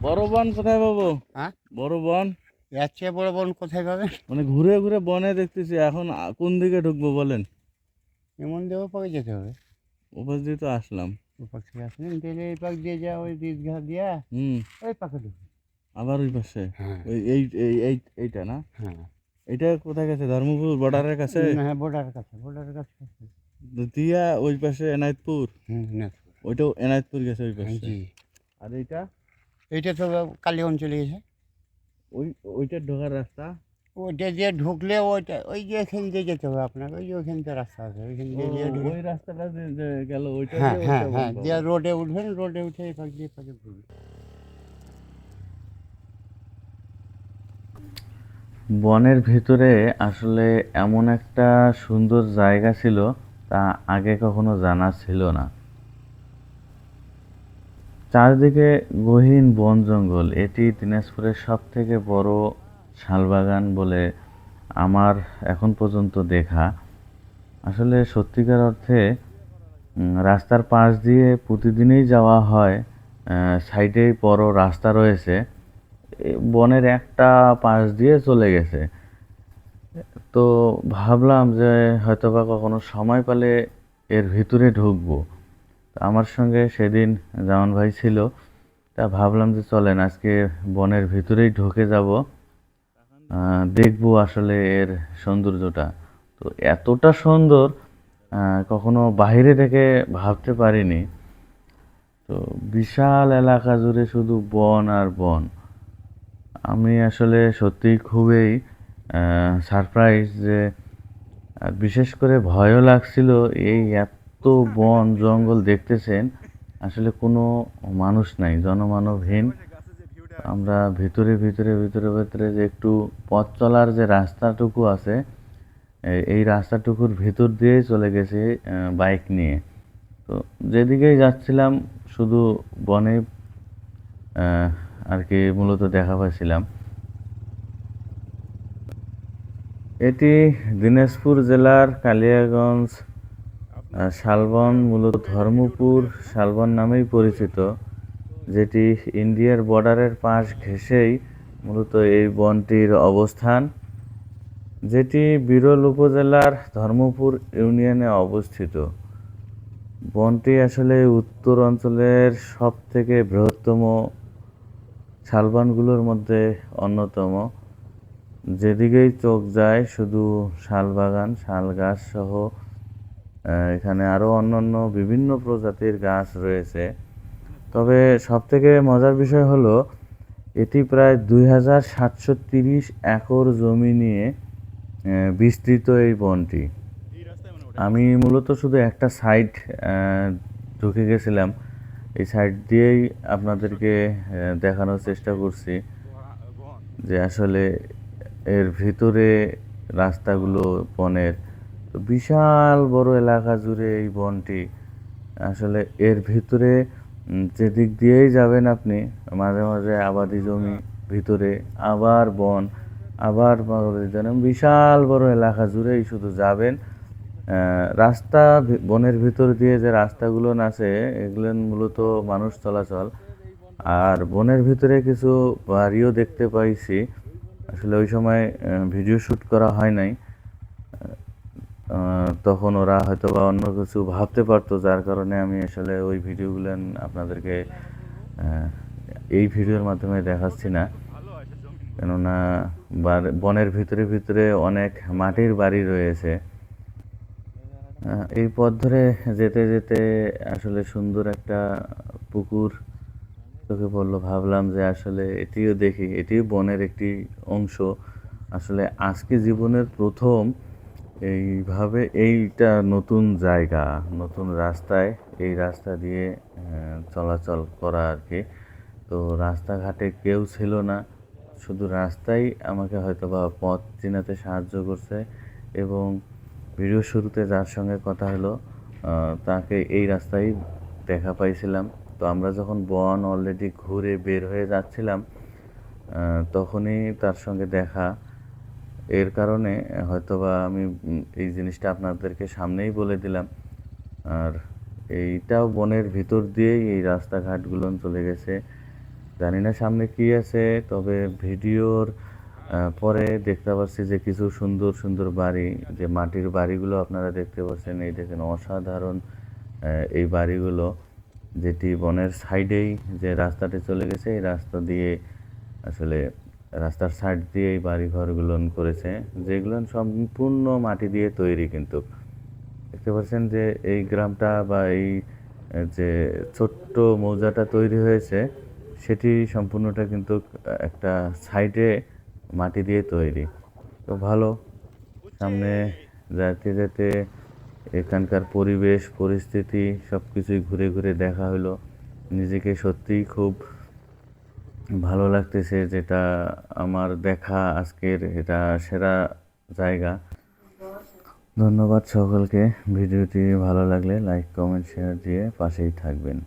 বড় বন কোথায় পাবো? হ্যাঁ? বড় বন? এর চেয়ে বড় বন কোথায় পাবেন মানে ঘুরে ঘুরে বনে দেখতেছি এখন কোন দিকে ঢুকবো বলেন? এমন দেহ পাকে যেতে হবে। ওপাশ দিয়ে তো আসলাম। ওপাক থেকে আসলেন গেলে এই পাক দিয়ে যা ওই দীর্ঘা দিয়া হুম। ওই পাকে ঢুকবে। আবার ওই পাশে? হ্যাঁ। ওই এই এই এই এইটা না? হ্যাঁ। এটা কোথায় গেছে? ধর্মপুর বর্ডারের কাছে? হ্যাঁ বর্ডারের কাছে বর্ডারের কাছে। দিয়া ওই পাশে এনায়তপুর? হুম না ওইটাও এনায়তপুর গেছে ওই পাশে? আর এইটা? এইটা তো কালী অঞ্চলে গেছে। ওই ওইটা ঢোকার রাস্তা? ওইটা দিয়ে ঢুকলে ওইটা ওই যে এখান দিয়ে যেতে হবে আপনাকে ওই যে ওইখান থেকে রাস্তা আছে ওইখান দিয়ে দিয়ে ঢুকে। ওই রাস্তাটা যে যে গেল ওইটা হ্যাঁ হ্যাঁ হ্যাঁ দিয়ে রোডে উঠবেন রোডে উঠে এই পাক দিয়ে এই পাকে ঘুরবেন। বনের ভিতরে আসলে এমন একটা সুন্দর জায়গা ছিল তা আগে কখনো জানা ছিল না। চারদিকে গহীন বন জঙ্গল। এটি দিনাজপুরের সব থেকে বড় শালবাগান বলে আমার এখন পর্যন্ত দেখা। আসলে সত্যিকার অর্থে রাস্তার পাশ দিয়ে প্রতিদিনই যাওয়া হয় সাইডেই বড় রাস্তা রয়েছে। বনের একটা পাশ দিয়ে চলে গেছে। তো ভাবলাম যে হয়তোবা কখনো সময় পেলে এর ভিতরে ঢুকবো। আমার সঙ্গে সেদিন জামান ভাই ছিল, তা ভাবলাম যে চলেন, আজকে বনের ভিতরেই ঢুকে যাব। দেখব আসলে এর সৌন্দর্যটা। তো এতটা সুন্দর কখনো বাইরে থেকে ভাবতে পারিনি। তো বিশাল এলাকা জুড়ে শুধু বন আর বন। আমি আসলে সত্যিই খুবই সারপ্রাইজ যে বিশেষ করে ভয়ও লাগছিল এই এত বন জঙ্গল দেখতেছেন, আসলে কোনো মানুষ নাই, জনমানবহীন। আমরা ভিতরে ভিতরে ভিতরে ভিতরে যে একটু পথ চলার যে রাস্তাটুকু আছে এই রাস্তাটুকুর ভিতর দিয়ে চলে গেছে বাইক নিয়ে। তো যেদিকেই যাচ্ছিলাম, শুধু বনে আর কি মূলত দেখা পাইছিলাম। এটি দিনাজপুর জেলার কালিয়াগঞ্জ শালবন মূলত ধর্মপুর শালবন নামেই পরিচিত, যেটি ইন্ডিয়ার বর্ডারের পাশ ঘেঁষেই মূলত এই বনটির অবস্থান, যেটি বিরল উপজেলার ধর্মপুর ইউনিয়নে অবস্থিত। বনটি আসলে উত্তর অঞ্চলের সব থেকে বৃহত্তম শালবনগুলোর মধ্যে অন্যতম। যেদিকেই চোখ যায় শুধু শালবাগান শাল গাছ সহ এখানে আরও অন্যান্য বিভিন্ন প্রজাতির গাছ রয়েছে। তবে সবথেকে মজার বিষয় হলো, এটি প্রায় দুই হাজার সাতশো তিরিশ একর জমি নিয়ে বিস্তৃত এই বনটি। আমি মূলত শুধু একটা সাইড ঢুকে গেছিলাম। এই সাইড দিয়েই আপনাদেরকে দেখানোর চেষ্টা করছি যে আসলে এর ভিতরে রাস্তাগুলো বনের তো বিশাল বড় এলাকা জুড়ে এই বনটি। আসলে এর ভিতরে যেদিক দিয়েই যাবেন আপনি, মাঝে মাঝে আবাদি জমি ভিতরে আবার বন, আবার বিশাল বড় এলাকা জুড়েই শুধু যাবেন। রাস্তা বনের ভিতর দিয়ে যে রাস্তাগুলো আছে এগুলো মূলত মানুষ চলাচল। আর বনের ভিতরে কিছু বাড়িও দেখতে পাইছি। আসলে ওই সময় ভিডিও শ্যুট করা হয় নাই। তখন ওরা হয়তো বা অন্য কিছু ভাবতে পারতো, যার কারণে আমি আসলে ওই ভিডিওগুলো আপনাদেরকে এই ভিডিওর মাধ্যমে দেখাচ্ছি না। কেননা বনের ভিতরে ভিতরে অনেক মাটির বাড়ি রয়েছে। এই পথ ধরে যেতে যেতে আসলে সুন্দর একটা পুকুর চোখে পড়ল। ভাবলাম যে আসলে এটিও দেখি, এটিও বনের একটি অংশ। আসলে আজকে জীবনের প্রথম এইভাবে এইটা নতুন জায়গা, নতুন রাস্তায় এই রাস্তা দিয়ে চলাচল করা আর কি তো রাস্তাঘাটে কেউ ছিল না, শুধু রাস্তাই আমাকে হয়তো বা পথ চিনাতে সাহায্য করছে এবং ভিডিও শুরুতে যার সঙ্গে কথা হলো তাকে এই রাস্তায় দেখা পাইছিলাম। তো আমরা যখন বন অলরেডি ঘুরে বের হয়ে যাচ্ছিলাম তখনই তার সঙ্গে দেখা এর কারণে, হয়তোবা আমি এই জিনিসটা আপনাদেরকে সামনেই বলে দিলাম। আর এইটাও বনের ভিতর দিয়েই এই রাস্তাঘাটগুলো চলে গেছে। জানি না সামনে কি আছে, তবে ভিডিওর পরে দেখতে পাচ্ছি যে কিছু সুন্দর সুন্দর বাড়ি, যে মাটির বাড়িগুলো আপনারা দেখতে পাচ্ছেন, এই দেখেন অসাধারণ এই বাড়িগুলো, যেটি বনের সাইডেই যে রাস্তাটি চলে গেছে, এই রাস্তা দিয়ে আসলে রাস্তার সাইড দিয়ে এই বাড়ি ঘরগুলো করেছে। যেগুলো সম্পূর্ণ মাটি দিয়ে তৈরি কিন্তু। দেখতে পাচ্ছেন যে এই গ্রামটা বা এই যে ছোট্ট মৌজাটা তৈরি হয়েছে, সেটি সম্পূর্ণটা কিন্তু একটা সাইডে মাটি দিয়ে তৈরি। তো ভালো, সামনে যাতে যেতে এখানকার পরিবেশ, পরিস্থিতি সব কিছুই ঘুরে ঘুরে দেখা হলো। নিজেকে সত্যিই খুব ভালো লাগতেছে যেটা আমার দেখা আজকের এটা সেরা জায়গা। ধন্যবাদ সকলকে। ভিডিওটি ভালো লাগলে লাইক, কমেন্ট শেয়ার দিয়ে পাশেই থাকবেন।